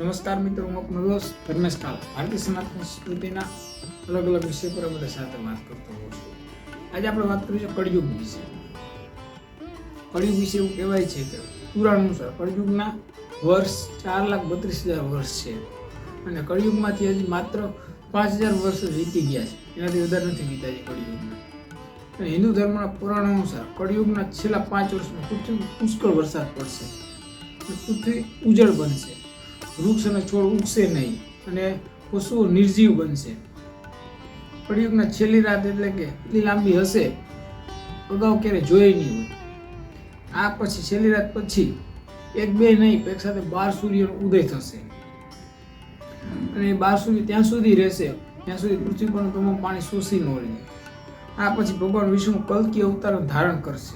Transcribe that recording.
નમસ્કાર મિત્રો, હું આપનો દોસ્ત ધર્મેશ કાલ ભારતીય સનાતન સંસ્કૃતિના અલગ અલગ વિષય પર બધા સાથે વાત કરતો હોઉં છું. આજે આપણે વાત કરીશું કળયુગ વિશે. કળયુગ વિશે એવું કહેવાય છે કે પુરાણ અનુસાર વર્ષ ચાર લાખ બત્રીસ હજાર વર્ષ છે. અને કળયુગમાંથી હજી માત્ર પાંચ હજાર વર્ષ વીતી ગયા છે. એનાથી વધારે નથી વીતા છે કળયુગના. અને હિન્દુ ધર્મના પુરાણ અનુસાર કળયુગના છેલ્લા પાંચ વર્ષમાં પૃથ્વી પુષ્કળ વરસાદ પડશે. પૃથ્વી ઉજળ બનશે. વૃક્ષ અને છોડ ઉગશે નહીં અને પશુઓ નિર્જીવ બનશે. કળિયુગના છેલ્લી રાત એટલે કે એટલી લાંબી હશે, અગાઉ ક્યારે જોઈ નહીં હોય. આ પછી છેલ્લી રાત પછી એક બે નહીં એક સાથે બાર સૂર્યનો ઉદય થશે. અને બાર સૂર્ય ત્યાં સુધી રહેશે, ત્યાં સુધી પૃથ્વી પરનું તમામ પાણી શોષી ન લે આ પછી ભગવાન વિષ્ણુ કલ્કી અવતાર ધારણ કરશે.